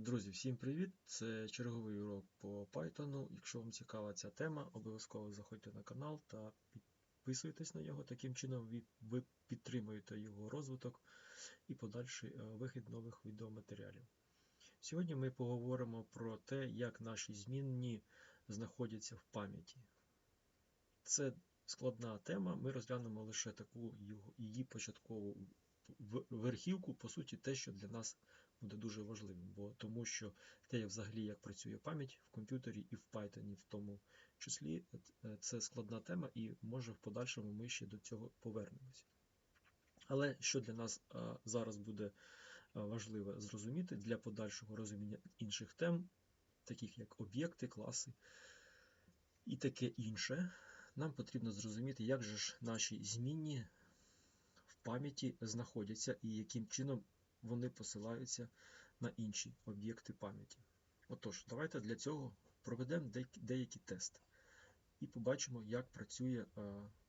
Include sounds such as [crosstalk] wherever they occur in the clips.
Друзі, всім привіт! Це черговий урок по Python. Якщо вам цікава ця тема, обов'язково заходьте на канал та підписуйтесь на нього. Таким чином ви, ви підтримуєте його розвиток і подальший е, вихід нових відеоматеріалів. Сьогодні ми поговоримо про те, як наші змінні знаходяться в пам'яті. Це складна тема, ми розглянемо лише таку її початкову верхівку, по суті, те, що для нас буде дуже важливим, бо тому що те, взагалі, як працює пам'ять в комп'ютері і в Python в тому числі, е, це складна тема, і може в подальшому ми ще до цього повернемося. Але що для нас зараз буде важливо зрозуміти для подальшого розуміння інших тем, таких як об'єкти, класи і таке інше, нам потрібно зрозуміти, як же ж наші змінні в пам'яті знаходяться і яким чином вони посилаються на інші об'єкти пам'яті. Отож, давайте для цього проведемо деякі тести і побачимо, як працює е,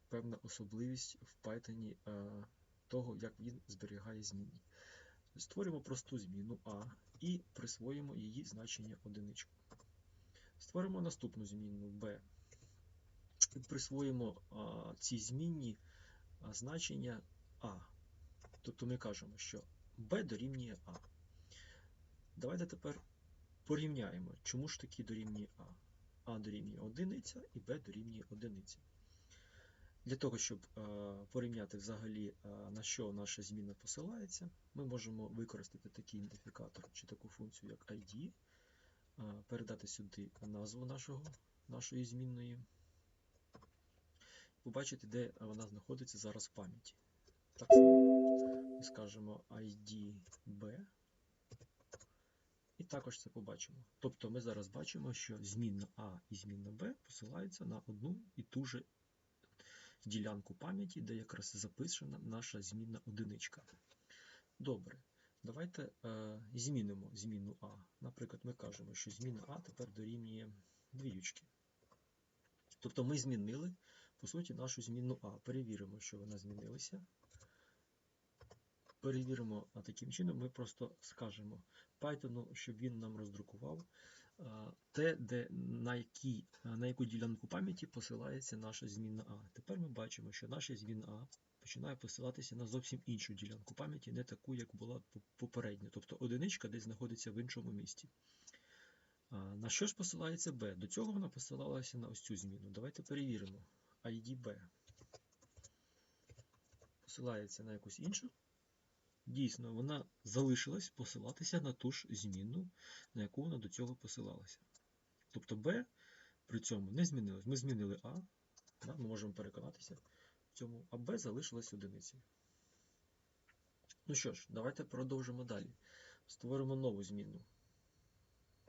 певна особливість в Python е, того, як він зберігає змінні. Створимо просту зміну А і присвоїмо її значення одиничку. Створимо наступну зміну B. І присвоїмо а, ці змінні значення А. Тобто ми кажемо, що b дорівнює А. Давайте тепер порівняємо, чому ж таки дорівнює А. А дорівнює одиниця і Б дорівнює одиниця. Для того, щоб е, порівняти взагалі, е, на що наша зміна посилається, ми можемо використати такий ідентифікатор чи таку функцію, як ID, е, передати сюди назву нашого, нашої змінної, побачити, де вона знаходиться зараз в пам'яті. Так ми скажемо ID B. І також це побачимо. Тобто ми зараз бачимо, що змінна А і змінна Б посилаються на одну і ту же ділянку пам'яті, де якраз записана наша змінна одиничка. Добре. Давайте е, змінимо зміну А. Наприклад, ми кажемо, що зміна А тепер дорівнює двіючки. Тобто ми змінили, по суті, нашу змінну А. Перевіримо, що вона змінилася перевіримо таким чином, ми просто скажемо Python, щоб він нам роздрукував те, де, на, якій, на яку ділянку пам'яті посилається наша змінна А. Тепер ми бачимо, що наша змінна А починає посилатися на зовсім іншу ділянку пам'яті, не таку, як була попередня. Тобто одиничка десь знаходиться в іншому місці. На що ж посилається B? До цього вона посилалася на ось цю зміну. Давайте перевіримо. ID B посилається на якусь іншу Дійсно, вона залишилась посилатися на ту ж змінну, на яку вона до цього посилалася. Тобто B при цьому не змінилось. Ми змінили А, да, ми можемо переконатися в цьому, а B залишилась одиницею. Ну що ж, давайте продовжимо далі. Створимо нову змінну.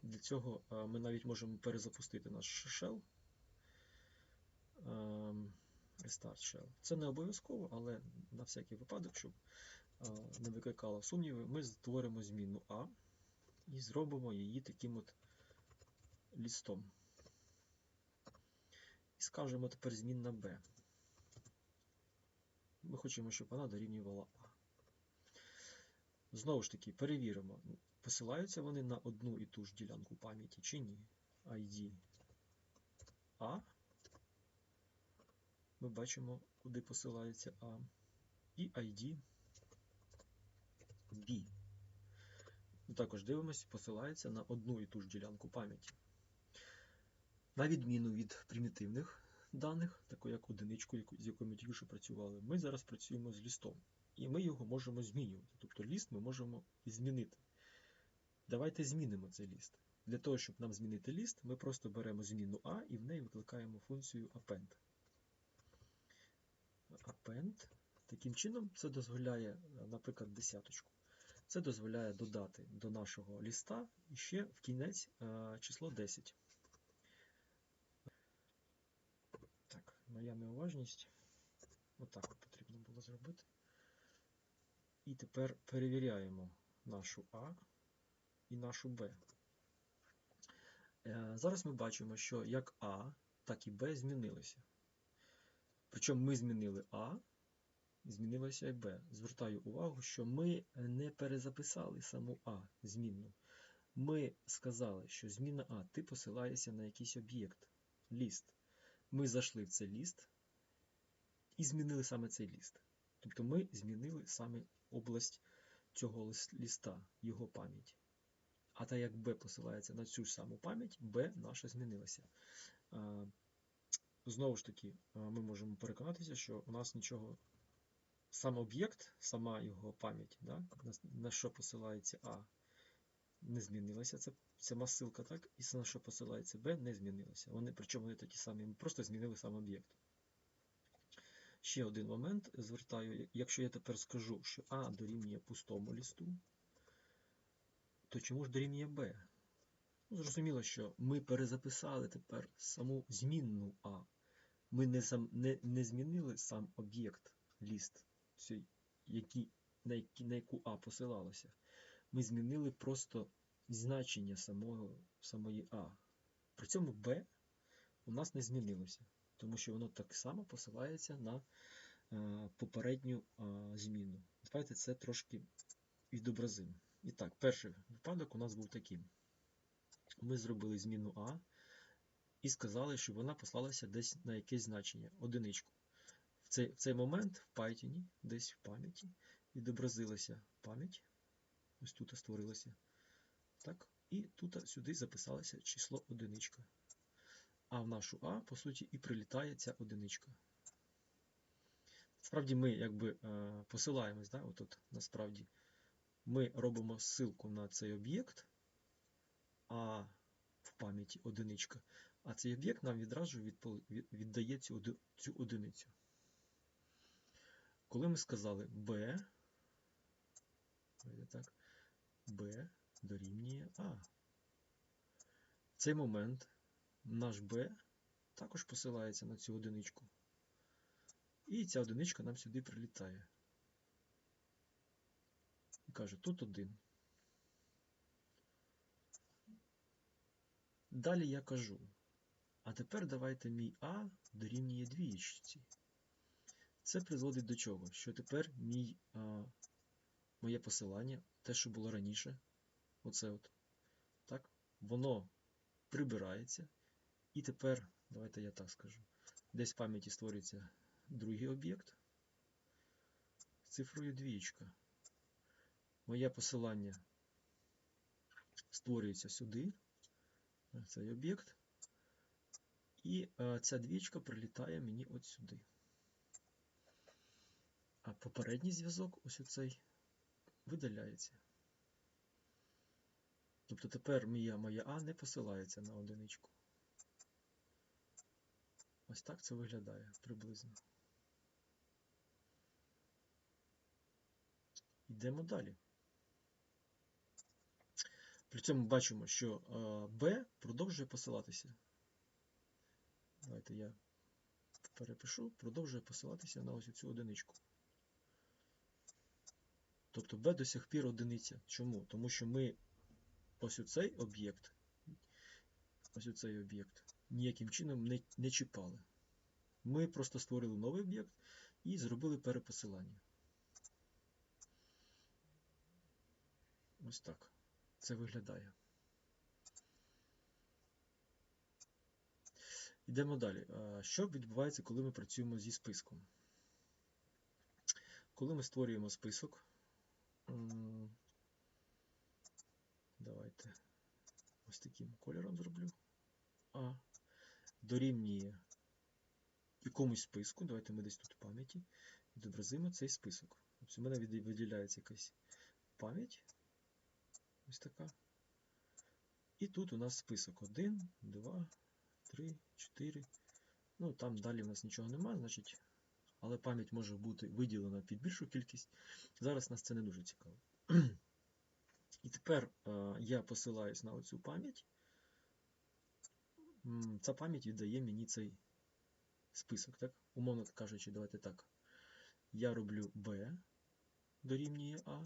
Для цього ми навіть можемо перезапустити наш shell. Ем, Restart shell. Це не обов'язково, але на всякий випадок, щоб не викликала сумніви, ми створимо зміну А і зробимо її таким от лістом. І скажемо тепер змінна Б. Ми хочемо, щоб вона дорівнювала А. Знову ж таки, перевіримо, посилаються вони на одну і ту ж ділянку пам'яті чи ні. ID А. Ми бачимо, куди посилається А. І ID B. Ми також дивимося, посилається на одну і ту ж ділянку пам'яті. На відміну від примітивних даних, такої як одиничку, з якою ми тільки що працювали, ми зараз працюємо з лістом. І ми його можемо змінювати. Тобто ліст ми можемо змінити. Давайте змінимо цей ліст. Для того, щоб нам змінити ліст, ми просто беремо зміну А і в неї викликаємо функцію append. Append. Таким чином, це дозволяє, наприклад, десяточку. Це дозволяє додати до нашого ліста ще в кінець е, число 10. Так, моя неуважність. Отак от потрібно було зробити. І тепер перевіряємо нашу А і нашу Б. Е, зараз ми бачимо, що як А, так і Б змінилися. Причому ми змінили А, змінилося і b. Звертаю увагу, що ми не перезаписали саму А змінну. Ми сказали, що зміна А, ти посилаєшся на якийсь об'єкт, ліст. Ми зайшли в цей ліст і змінили саме цей ліст. Тобто ми змінили саме область цього ліста, його пам'ять. А так як B посилається на цю ж саму пам'ять, B наша змінилася. Знову ж таки, ми можемо переконатися, що у нас нічого. Сам об'єкт, сама його пам'ять, да, на, що посилається А, не змінилася. Це, це масилка, так? І на що посилається Б, не змінилося. Вони, причому вони такі самі, ми просто змінили сам об'єкт. Ще один момент звертаю. Якщо я тепер скажу, що А дорівнює пустому лісту, то чому ж дорівнює Б? Ну, зрозуміло, що ми перезаписали тепер саму змінну А. Ми не, сам, не, не змінили сам об'єкт ліст, який, на, який, на яку А посилалося. Ми змінили просто значення самого, самої А. При цьому Б у нас не змінилося, тому що воно так само посилається на е, попередню е, зміну. Давайте це трошки відобразимо. І так, перший випадок у нас був таким. Ми зробили зміну А і сказали, що вона послалася десь на якесь значення, одиничку. Цей, в цей момент в Python, десь в пам'яті, відобразилася пам'ять. Ось тут створилася. Так, і тут сюди записалося число одиничка. А в нашу А, по суті, і прилітає ця одиничка. Справді, ми якби е, посилаємось, да, отут, насправді, ми робимо ссылку на цей об'єкт, а в пам'яті одиничка, а цей об'єкт нам відразу віддає цю одиницю. Коли ми сказали B, так, B дорівнює А. В цей момент наш B також посилається на цю одиничку. І ця одиничка нам сюди прилітає. І каже, тут один. Далі я кажу, а тепер давайте мій А дорівнює двієчці. Це призводить до чого? Що тепер мій, а, моє посилання, те, що було раніше, оце от, так, воно прибирається. І тепер, давайте я так скажу, десь в пам'яті створюється другий об'єкт з цифрою двієчка. Моє посилання створюється сюди, цей об'єкт, і е, ця двічка прилітає мені от сюди. Попередній зв'язок, ось оцей, видаляється. Тобто тепер моя, моя А не посилається на одиничку. Ось так це виглядає приблизно. Йдемо далі. При цьому бачимо, що е, B продовжує посилатися. Давайте я перепишу, продовжує посилатися на ось цю одиничку. Тобто B до сих пір одиниця. Чому? Тому що ми ось оцей об'єкт, ось оцей об'єкт ніяким чином не, не чіпали. Ми просто створили новий об'єкт і зробили перепосилання. Ось так це виглядає. Йдемо далі. Що відбувається, коли ми працюємо зі списком? Коли ми створюємо список, давайте ось таким кольором зроблю. А дорівнює якомусь списку, давайте ми десь тут в пам'яті, відобразимо цей список. Тобто у мене виділяється якась пам'ять. Ось така. І тут у нас список 1, 2, 3, 4. Ну, там далі у нас нічого немає, значить, але пам'ять може бути виділена під більшу кількість. Зараз нас це не дуже цікаво. І тепер е, я посилаюсь на оцю пам'ять. Ця пам'ять віддає мені цей список, так? Умовно кажучи, давайте так. Я роблю B дорівнює А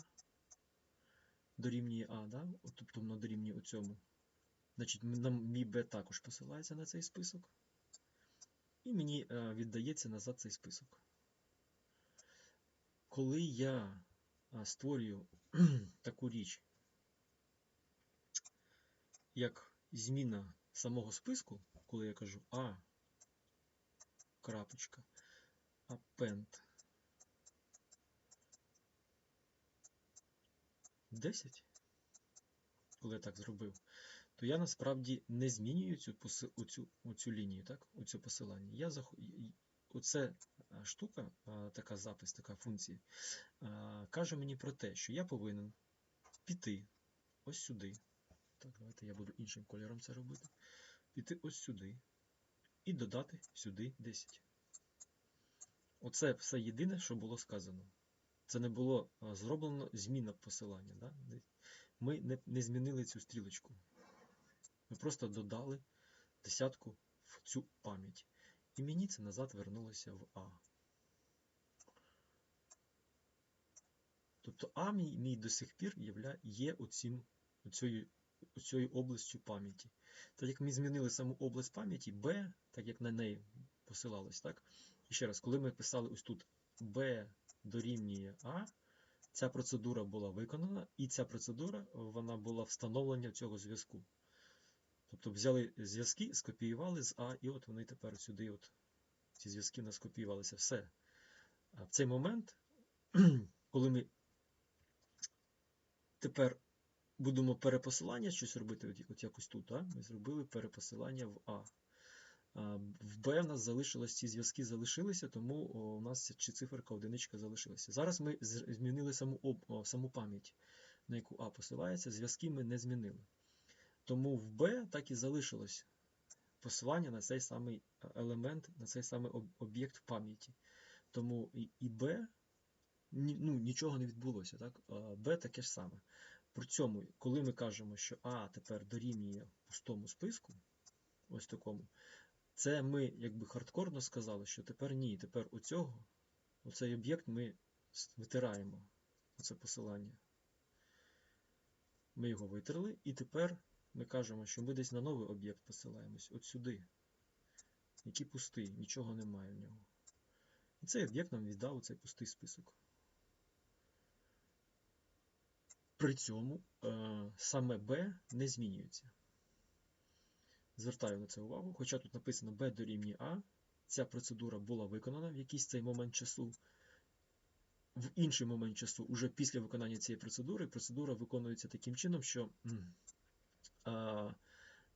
дорівнює А, да? тобто воно дорівнює цьому. Значить, мій B також посилається на цей список. І мені е, віддається назад цей список. Коли я створюю [clears throat] таку річ, як зміна самого списку, коли я кажу А, крапочка, append 10, коли я так зробив, то я насправді не змінюю цю, оцю, оцю лінію, так? оцю посилання. Я зах... Оце штука, така запис, така функція, каже мені про те, що я повинен піти ось сюди. Так, давайте я буду іншим кольором це робити. Піти ось сюди і додати сюди 10. Оце все єдине, що було сказано. Це не було зроблено зміна посилання. Да? Ми не, не змінили цю стрілочку. Ми просто додали десятку в цю пам'ять. І мені це назад вернулося в А. Тобто А мій, мій до сих пір є оцім, оцією, оцією областю пам'яті. Так як ми змінили саму область пам'яті, Б, так як на неї посилалось, так? І ще раз, коли ми писали ось тут Б дорівнює А, ця процедура була виконана, і ця процедура вона була встановлення цього зв'язку. Тобто взяли зв'язки, скопіювали з А, і от вони тепер сюди, от ці зв'язки у нас скопіювалися. Все. А в цей момент, [clears throat] коли ми тепер будемо перепосилання щось робити, от, от якось тут, а? ми зробили перепосилання в А. В Б в нас залишилось, ці зв'язки залишилися, тому у нас чи циферка одиничка залишилася. Зараз ми змінили саму, об, саму пам'ять, на яку А посилається, зв'язки ми не змінили. Тому в Б так і залишилось посилання на цей самий е, елемент, на цей самий об- об'єкт пам'яті. Тому і, Б ну, нічого не відбулося. Так? Б таке ж саме. При цьому, коли ми кажемо, що А тепер дорівнює пустому списку, ось такому, це ми якби хардкорно сказали, що тепер ні, тепер у цього, оцей об'єкт ми витираємо, оце посилання. Ми його витерли, і тепер ми кажемо, що ми десь на новий об'єкт посилаємось, от сюди, який пустий, нічого немає в нього. І цей об'єкт нам віддав цей пустий список. При цьому е, саме B не змінюється. Звертаю на це увагу, хоча тут написано B дорівнює A, ця процедура була виконана в якийсь цей момент часу. В інший момент часу, уже після виконання цієї процедури, процедура виконується таким чином, що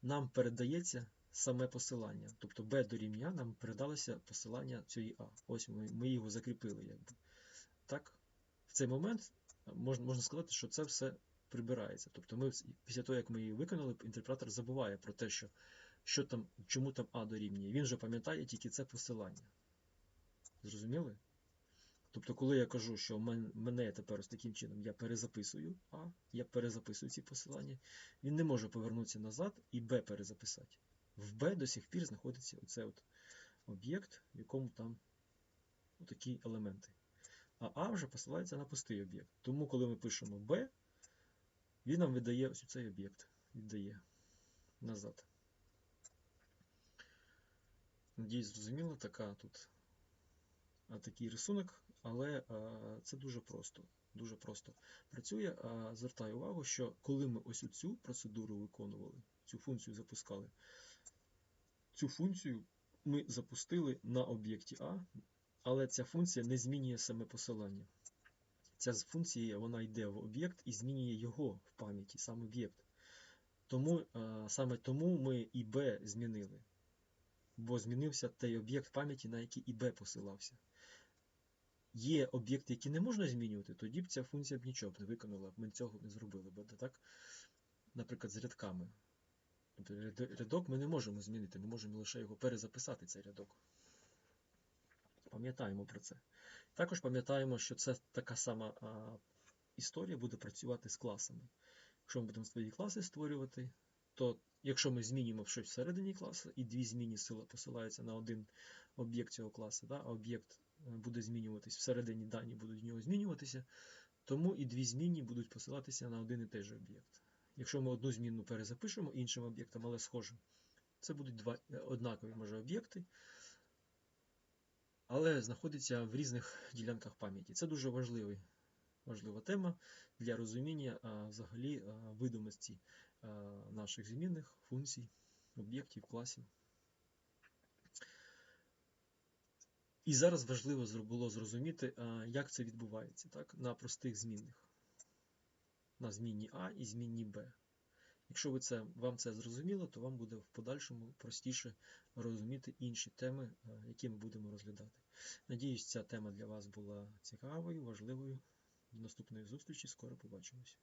нам передається саме посилання. Тобто B дорівнює A, нам передалося посилання цієї А. Ось ми, його закріпили. Так, в цей момент можна, можна сказати, що це все прибирається. Тобто ми після того, як ми її виконали, інтерпретор забуває про те, що, що там, чому там А дорівнює. Він же пам'ятає тільки це посилання. Зрозуміли? Тобто, коли я кажу, що мене тепер ось таким чином я перезаписую А, я перезаписую ці посилання, він не може повернутися назад і Б перезаписати. В Б до сих пір знаходиться оцей от об'єкт, в якому там такі елементи. А А вже посилається на пустий об'єкт. Тому, коли ми пишемо B, він нам видає ось цей об'єкт. Віддає назад. Надіюсь, зрозуміло, така тут такий рисунок, але це дуже просто. Дуже просто працює. А, звертаю увагу, що коли ми ось цю процедуру виконували, цю функцію запускали, цю функцію ми запустили на об'єкті А, але ця функція не змінює саме посилання. Ця функція вона йде в об'єкт і змінює його в пам'яті, сам об'єкт. Тому, саме тому ми і B змінили. Бо змінився той об'єкт пам'яті, на який і B посилався. Є об'єкти, які не можна змінювати, тоді б ця функція б нічого б не виконала, ми цього не зробили. Бо так, наприклад, з рядками. Тобто рядок ми не можемо змінити, ми можемо лише його перезаписати, цей рядок. Пам'ятаємо про це. Також пам'ятаємо, що це така сама а, історія буде працювати з класами. Якщо ми будемо свої класи створювати, то якщо ми змінюємо щось всередині класу, і дві зміни сила посилаються на один об'єкт цього класу, да, а об'єкт е, буде змінюватись, всередині дані будуть в нього змінюватися, тому і дві зміни будуть посилатися на один і той же об'єкт. Якщо ми одну зміну перезапишемо іншим об'єктом, але схожим, це будуть два е, однакові може об'єкти, але знаходяться в різних ділянках пам'яті. Це дуже важливий важлива тема для розуміння а, взагалі а, видимості а, наших змінних, функцій, об'єктів, класів. І зараз важливо було зрозуміти, як це відбувається так, на простих змінних, на змінні А і змінні Б. Якщо ви це, вам це зрозуміло, то вам буде в подальшому простіше розуміти інші теми, які ми будемо розглядати. Надіюсь, ця тема для вас була цікавою, важливою. До наступної зустрічі, скоро побачимось.